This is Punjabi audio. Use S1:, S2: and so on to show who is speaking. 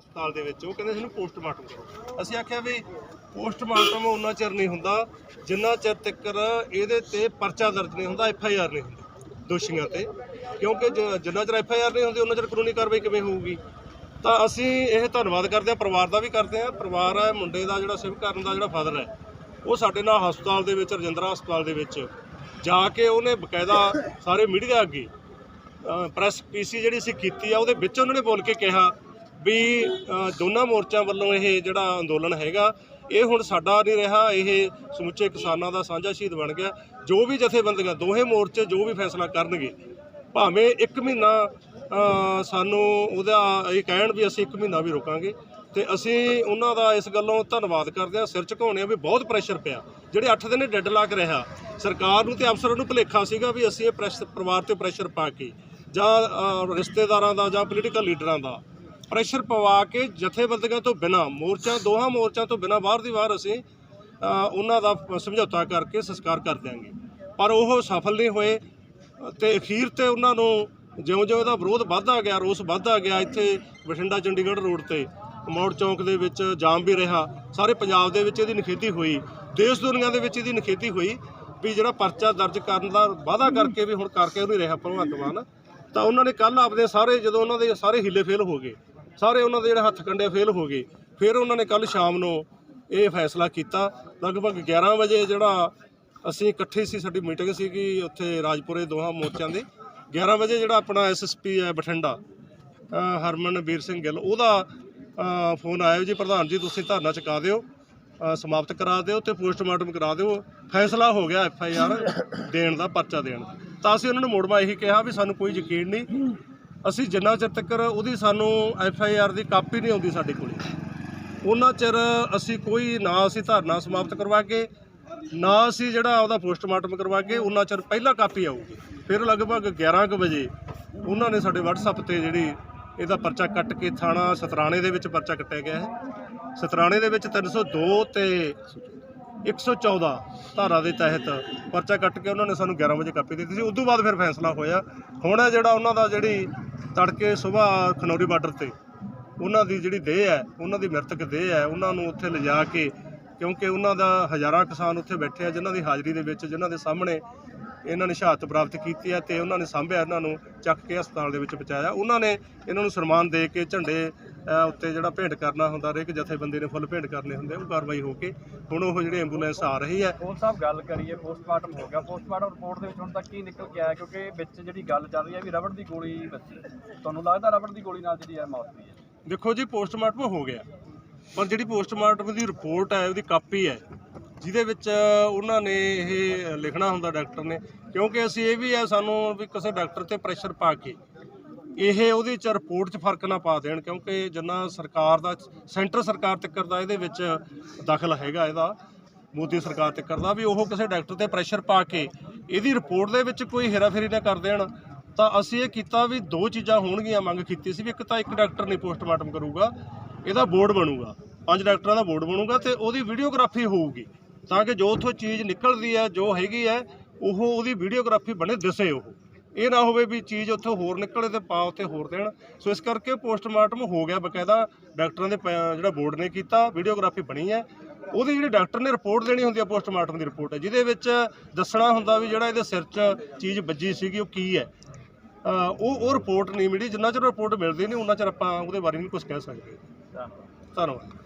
S1: ਹਸਪਤਾਲ ਦੇ ਵਿੱਚ, ਉਹ ਕਹਿੰਦੇ ਸਾਨੂੰ ਪੋਸਟਮਾਰਟਮ ਕਰੋ। ਅਸੀਂ ਆਖਿਆ ਵੀ ਪੋਸਟਮਾਰਟਮ ਉਹਨਾਂ ਚਿਰ ਨਹੀਂ ਹੁੰਦਾ, ਜਿੰਨਾ ਚਿਰ ਤੱਕ ਇਹਦੇ ਤੇ ਪਰਚਾ ਦਰਜ ਨਹੀਂ ਹੁੰਦਾ, ਐਫ ਆਈ ਆਰ ਨਹੀਂ ਹੁੰਦੀ, ਦੋਸ਼ੀਆਂ ਤੇ। ਕਿਉਂਕਿ ਜ- ਜਿੰਨਾ ਚਿਰ ਐਫ ਆਈ ਆਰ ਨਹੀਂ ਹੁੰਦੀ ਉਹਨਾਂ ਚਿਰ ਕਾਨੂੰਨੀ ਕਾਰਵਾਈ ਕਿਵੇਂ ਹੋਊਗੀ? ਤਾਂ ਅਸੀਂ ਇਹ ਧੰਨਵਾਦ ਕਰਦੇ ਹਾਂ, ਪਰਿਵਾਰ ਦਾ ਵੀ ਕਰਦੇ ਹਾਂ। ਪਰਿਵਾਰ ਹੈ, ਮੁੰਡੇ ਦਾ ਜਿਹੜਾ, ਸਿਵ ਕਰਨ ਦਾ ਜਿਹੜਾ ਫਾਦਰ ਹੈ, ਉਹ ਸਾਡੇ ਨਾਲ ਹਸਪਤਾਲ ਦੇ ਵਿੱਚ, ਰਜਿੰਦਰਾ ਹਸਪਤਾਲ ਦੇ ਵਿੱਚ ਜਾ ਕੇ ਉਹਨੇ ਬਕਾਇਦਾ ਸਾਰੇ ਮੀਡੀਆ ਅੱਗੇ ਪ੍ਰੈਸ ਪੀਸੀ ਜਿਹੜੀ ਸੀ ਕੀਤੀ ਆ, ਉਹਦੇ ਵਿੱਚ ਉਹਨਾਂ ਨੇ ਬੋਲ ਕੇ ਕਿਹਾ ਵੀ ਦੋਨਾਂ ਮੋਰਚਿਆਂ ਵੱਲੋਂ ਇਹ ਜਿਹੜਾ ਅੰਦੋਲਨ ਹੈਗਾ, ਇਹ ਹੁਣ ਸਾਡਾ ਨਹੀਂ ਰਿਹਾ, ਇਹ ਸਮੁੱਚੇ ਕਿਸਾਨਾਂ ਦਾ ਸਾਂਝਾ ਸ਼ਹੀਦ ਬਣ ਗਿਆ। ਜੋ ਵੀ ਜਥੇਬੰਦੀਆਂ, ਦੋਹੇ ਮੋਰਚੇ ਜੋ ਵੀ ਫੈਸਲਾ ਕਰਨਗੇ, ਭਾਵੇਂ 1 ਮਹੀਨਾ ਸਾਨੂੰ ਉਹਦਾ ਇਹ ਕਹਿਣ ਵੀ ਅਸੀਂ 1 ਮਹੀਨਾ ਵੀ ਰੁਕਾਂਗੇ, ਤੇ ਅਸੀਂ ਉਹਨਾਂ ਦਾ ਇਸ ਗੱਲੋਂ ਧੰਨਵਾਦ ਕਰਦੇ ਹਾਂ। ਸਿਰ ਝੁਕਾਉਂਦੇ ਹਾਂ ਵੀ ਬਹੁਤ ਪ੍ਰੈਸ਼ਰ ਪਿਆ। ਜਿਹੜੇ 8 ਦਿਨ ਡੈੱਡ ਲਾਕ ਰਿਹਾ, ਸਰਕਾਰ ਨੂੰ ਤੇ ਅਫਸਰਾਂ ਨੂੰ ਭੁਲੇਖਾ ਸੀਗਾ ਵੀ ਅਸੀਂ ਇਹ ਪ੍ਰੈਸ ਪਰਿਵਾਰ ਤੇ ਪ੍ਰੈਸ਼ਰ ਪਾ ਕੇ ਜਾਂ ਰਿਸ਼ਤੇਦਾਰਾਂ ਦਾ ਜਾਂ ਪੋਲੀਟੀਕਲ ਲੀਡਰਾਂ ਦਾ ਪ੍ਰੈਸ਼ਰ ਪਵਾ ਕੇ ਜਥੇਬੰਦੀਆਂ ਤੋਂ ਬਿਨਾ, ਮੋਰਚਾ, ਦੋਹਾਂ ਮੋਰਚਾ ਤੋਂ ਬਿਨਾ ਬਾਹਰ ਦੀ ਬਾਹਰ ਅਸੀਂ ਉਹਨਾਂ ਦਾ ਸਮਝੌਤਾ ਕਰਕੇ ਸੰਸਕਾਰ ਕਰ ਦਿਆਂਗੇ। ਪਰ ਉਹ ਸਫਲ ਨਹੀਂ ਹੋਏ ਤੇ ਅਖੀਰ ਤੇ ਉਹਨਾਂ ਨੂੰ ਜਿਉਂ-ਜਿਉਂ ਇਹਦਾ ਵਿਰੋਧ ਵੱਧਦਾ ਗਿਆ, ਰੋਸ ਵੱਧਦਾ ਗਿਆ ਇੱਥੇ ਬਠਿੰਡਾ, ਚੰਡੀਗੜ੍ਹ ਰੋਡ ਤੇ। ਮੌੜ ਚੌਂਕ ਦੇ ਵਿੱਚ ਜਾਮ ਵੀ ਰਿਹਾ। ਸਾਰੇ ਪੰਜਾਬ ਦੇ ਵਿੱਚ ਇਹਦੀ ਨਿਖੇਧੀ ਹੋਈ। ਦੇਸ਼ ਦੁਨੀਆ ਦੇ ਵਿੱਚ ਇਹਦੀ ਨਿਖੇਧੀ ਹੋਈ ਵੀ ਜਿਹੜਾ ਪਰਚਾ ਦਰਜ ਕਰਨ ਦਾ ਵਾਅਦਾ ਕਰਕੇ ਵੀ ਹੁਣ ਕਰਕੇ ਉਹ ਨਹੀਂ ਰਿਹਾ ਭਗਵੰਤ ਮਾਨ ਤਾਂ ਉਹਨਾਂ ਨੇ ਕੱਲ ਆਪਦੇ ਸਾਰੇ ਜਦੋਂ ਉਹਨਾਂ ਦੇ ਸਾਰੇ ਹਿੱਲੇ ਫੇਲ ਹੋ ਗਏ। ਸਾਰੇ ਉਹਨਾਂ ਦੇ ਜਿਹੜੇ ਹੱਥ ਕੰਡੇ ਫੇਲ ਹੋ ਗਏ। ਫਿਰ ਉਹਨਾਂ ਨੇ ਕੱਲ ਸ਼ਾਮ ਨੂੰ ਇਹ ਫੈਸਲਾ ਕੀਤਾ। ਲਗਭਗ 11 ਵਜੇ ਜਿਹੜਾ ਅਸੀਂ ਇਕੱਠੇ ਸੀ, ਸਾਡੀ ਮੀਟਿੰਗ ਸੀਗੀ ਉੱਥੇ ਰਾਜਪੁਰੇ ਦੋਹਾਂ ਮੋਰਚਿਆਂ ਦੇ। 11 ਵਜੇ ਜਿਹੜਾ ਆਪਣਾ ਐਸਐਸਪੀ ਹੈ ਬਠਿੰਡਾ ਹਰਮਨਵੀਰ ਸਿੰਘ ਗਿੱਲ, ਉਹਦਾ ਫੋਨ ਆਇਆ ਜੀ, ਪ੍ਰਧਾਨ ਜੀ, ਤੁਸੀਂ ਧਰਨਾ ਚੁਕਾ ਦਿਓ ਸਮਾਪਤ ਕਰਾ ਦਿਓ ਤੇ ਪੋਸਟਮਾਰਟਮ ਕਰਾ ਦਿਓ। ਫੈਸਲਾ ਹੋ ਗਿਆ ਐਫ ਆਈ ਆਰ ਦੇਣ ਦਾ, ਪਰਚਾ ਦੇਣ ਦਾ। ਤਾਂ ਅਸੀਂ ਉਹਨਾਂ ਨੂੰ ਮੋੜਵਾ ਇਹੀ ਕਿਹਾ ਵੀ ਸਾਨੂੰ ਕੋਈ ਯਕੀਨ ਨਹੀਂ ਅਸੀਂ ਜਿੰਨਾ ਚਿਰ ਤੱਕ ਉਹਦੀ ਸਾਨੂੰ ਐਫ ਆਈ ਆਰ ਦੀ ਕਾਪੀ ਨਹੀਂ ਆਉਂਦੀ ਸਾਡੇ ਕੋਲੇ, ਉਹਨਾਂ ਚਿਰ ਅਸੀਂ ਕੋਈ ਨਾ ਅਸੀਂ ਧਰਨਾ ਸਮਾਪਤ ਕਰਵਾ ਕੇ ਨਾ ਅਸੀਂ ਜਿਹੜਾ ਉਹਦਾ ਪੋਸਟਮਾਰਟਮ ਕਰਵਾ ਕੇ ਉਹਨਾਂ ਚਿਰ ਪਹਿਲਾਂ ਕਾਪੀ ਆਊਗੀ। ਫਿਰ ਲਗਭਗ 11 ਕੁ ਵਜੇ ਉਹਨਾਂ ਨੇ ਸਾਡੇ WhatsApp ਤੇ ਜਿਹੜੀ ਇਹਦਾ ਪਰਚਾ ਕੱਟ ਕੇ ਥਾਣਾ ਸਤਰਾਣੇ ਦੇ ਵਿੱਚ ਪਰਚਾ ਕੱਟਿਆ ਗਿਆ ਹੈ। ਸਤਰਾਣੇ ਦੇ ਵਿੱਚ 302 ਤੇ 114 ਧਾਰਾ ਦੇ ਤਹਿਤ ਪਰਚਾ ਕੱਟ ਕੇ ਉਹਨਾਂ ਨੇ ਸਾਨੂੰ 11 ਵਜੇ ਕਾਪੀ ਦਿੱਤੀ ਸੀ। ਉਸ ਤੋਂ ਬਾਅਦ ਫਿਰ ਫੈਸਲਾ ਹੋਇਆ। ਹੁਣ ਇਹ ਜਿਹੜਾ ਉਹਨਾਂ ਦਾ ਜਿਹੜੀ ਤੜਕੇ ਸਵੇਰ ਖਨੌਰੀ ਬਾਰਡਰ ਤੇ ਉਹਨਾਂ ਦੀ ਜਿਹੜੀ ਦੇਹ ਹੈ, ਉਹਨਾਂ ਦੀ ਮ੍ਰਿਤਕ ਦੇਹ ਹੈ, ਉਹਨਾਂ ਨੂੰ ਉੱਥੇ ਲਿਜਾ ਕੇ ਕਿਉਂਕਿ ਉਹਨਾਂ ਦਾ ਹਜ਼ਾਰਾਂ ਕਿਸਾਨ ਉੱਥੇ ਬੈਠੇ ਆ, ਜਿਨ੍ਹਾਂ ਦੀ ਹਾਜ਼ਰੀ ਦੇ ਵਿੱਚ, ਜਿਨ੍ਹਾਂ ਦੇ ਸਾਹਮਣੇ ਇਹਨਾਂ ਨੇ ਸ਼ਹਾਦਤ ਪ੍ਰਾਪਤ ਕੀਤੀ ਹੈ ਤੇ ਉਹਨਾਂ ਨੇ ਸਾਂਭਿਆ ਇਹਨਾਂ ਨੂੰ, ਚੱਕ ਕੇ ਹਸਪਤਾਲ ਦੇ ਵਿੱਚ ਪਹੁੰਚਾਇਆ। ਉਹਨਾਂ ਨੇ ਇਹਨਾਂ ਨੂੰ ਸਨਮਾਨ ਦੇ ਕੇ ਝੰਡੇ ਉੱਤੇ ਜਿਹੜਾ ਭੇਂਟ ਕਰਨਾ ਹੁੰਦਾ ਹਰੇਕ ਜਥੇਬੰਦੀ ਨੇ ਫੁੱਲ ਭੇਂਟ ਕਰਨੇ ਹੁੰਦੇ ਉਹ ਕਾਰਵਾਈ ਹੋ ਕੇ ਹੁਣ ਉਹ ਜਿਹੜੀ ਐਂਬੂਲੈਂਸ ਆ ਰਹੀ ਹੈ।
S2: ਕੋਲ ਸਾਹਿਬ ਗੱਲ ਕਰੀਏ ਪੋਸਟਮਾਰਟਮ ਹੋ ਗਿਆ। ਪੋਸਟਮਾਰਟਮ ਰਿਪੋਰਟ ਦੇ ਵਿੱਚ ਹੁਣ ਤੱਕ ਕੀ ਨਿਕਲ ਕੇ ਆਇਆ ਕਿਉਂਕਿ ਵਿੱਚ ਜਿਹੜੀ ਗੱਲ ਚੱਲ ਰਹੀ ਹੈ ਵੀ ਰਬੜ ਦੀ ਗੋਲੀ ਵੱਜੀ। ਤੁਹਾਨੂੰ ਲੱਗਦਾ ਰਬੜ ਦੀ ਗੋਲੀ ਨਾਲ ਜਿਹੜੀ ਹੈ ਮੌਤ ਹੋਈ ਹੈ?
S1: ਦੇਖੋ ਜੀ ਪੋਸਟਮਾਰਟਮ ਹੋ ਗਿਆ। ਪਰ ਜਿਹੜੀ ਪੋਸਟਮਾਰਟਮ ਦੀ ਰਿਪੋਰਟ ਹੈ ਉਹਦੀ ਕਾਪੀ ਹੈ ਜਿਹਦੇ ਵਿੱਚ ਉਹਨਾਂ ਨੇ ਇਹ ਲਿਖਣਾ ਹੁੰਦਾ ਡਾਕਟਰ ਨੇ ਕਿਉਂਕਿ ਅਸੀਂ ਇਹ ਵੀ ਹੈ ਸਾਨੂੰ ਵੀ ਕਿਸੇ ਡਾਕਟਰ ਤੇ ਪ੍ਰੈਸ਼ਰ ਪਾ ਕੇ ਇਹ ਉਹਦੇ ਚ ਰਿਪੋਰਟ 'ਚ ਫ਼ਰਕ ਨਾ ਪਾ ਦੇਣ, ਕਿਉਂਕਿ ਜਿੰਨਾ ਸਰਕਾਰ ਦਾ, ਸੈਂਟਰ ਸਰਕਾਰ ਤੱਕ ਦਾ ਇਹਦੇ ਵਿੱਚ ਦਖਲ ਹੈਗਾ ਇਹਦਾ, ਮੋਦੀ ਸਰਕਾਰ ਤੱਕ ਦਾ, ਵੀ ਉਹ ਕਿਸੇ ਡਾਕਟਰ ਤੇ ਪ੍ਰੈਸ਼ਰ ਪਾ ਕੇ ਇਹਦੀ ਰਿਪੋਰਟ ਦੇ ਵਿੱਚ ਕੋਈ ਹੇਰਾਫੇਰੀ ਨਾ ਕਰ ਦੇਣ, ਤਾਂ ਅਸੀਂ ਇਹ ਕੀਤਾ ਵੀ ਦੋ ਚੀਜ਼ਾਂ ਹੋਣਗੀਆਂ ਮੰਗ ਕੀਤੀ ਸੀ ਵੀ ਇੱਕ ਤਾਂ ਇੱਕ ਡਾਕਟਰ ਨਹੀਂ ਪੋਸਟਮਾਰਟਮ ਕਰੂਗਾ, ਇਹਦਾ ਬੋਰਡ ਬਣੂਗਾ, ਪੰਜ ਡਾਕਟਰਾਂ ਦਾ ਬੋਰਡ ਬਣੂਗਾ ਤੇ ਉਹਦੀ ਵੀਡੀਓਗ੍ਰਾਫੀ ਹੋਊਗੀ, ਤਾਂ ਕਿ ਜੋ ਉੱਥੋਂ ਚੀਜ਼ ਨਿਕਲਦੀ ਹੈ, ਜੋ ਹੈਗੀ ਹੈ, ਉਹ ਉਹਦੀ ਵੀਡੀਓਗ੍ਰਾਫੀ ਬਣੇ ਦਿਸੇ ਉਹ। ਇਹ ਨਾ ਹੋਵੇ ਵੀ ਚੀਜ਼ ਉੱਥੋਂ ਹੋਰ ਨਿਕਲੇ ਤੇ ਪਾ ਉੱਥੇ ਹੋਰ ਦੇਣ। ਸੋ ਇਸ ਕਰਕੇ ਪੋਸਟਮਾਰਟਮ ਹੋ ਗਿਆ ਬਕਾਇਦਾ। ਡਾਕਟਰਾਂ ਦੇ ਜਿਹੜਾ ਬੋਰਡ ਨੇ ਕੀਤਾ ਵੀਡੀਓਗ੍ਰਾਫੀ ਬਣੀ ਹੈ। ਉਹਦੀ ਜਿਹੜੀ ਡਾਕਟਰ ਨੇ ਰਿਪੋਰਟ ਦੇਣੀ ਹੁੰਦੀ ਹੈ ਪੋਸਟਮਾਰਟਮ ਦੀ ਰਿਪੋਰਟ ਹੈ ਜਿਹਦੇ ਵਿੱਚ ਦੱਸਣਾ ਹੁੰਦਾ ਵੀ ਜਿਹੜਾ ਇਹਦੇ ਸਿਰ 'ਚ ਚੀਜ਼ ਵੱਜੀ ਸੀਗੀ ਉਹ ਕੀ ਹੈ। ਉਹ ਉਹ ਰਿਪੋਰਟ ਨਹੀਂ ਮਿਲੀ। ਜਿੰਨਾ ਚਿਰ ਰਿਪੋਰਟ ਮਿਲਦੀ ਨਹੀਂ ਉਹਨਾਂ ਚਿਰ ਆਪਾਂ ਉਹਦੇ ਬਾਰੇ ਨਹੀਂ ਕੁਝ ਕਹਿ ਸਕਦੇ। ਧੰਨਵਾਦ।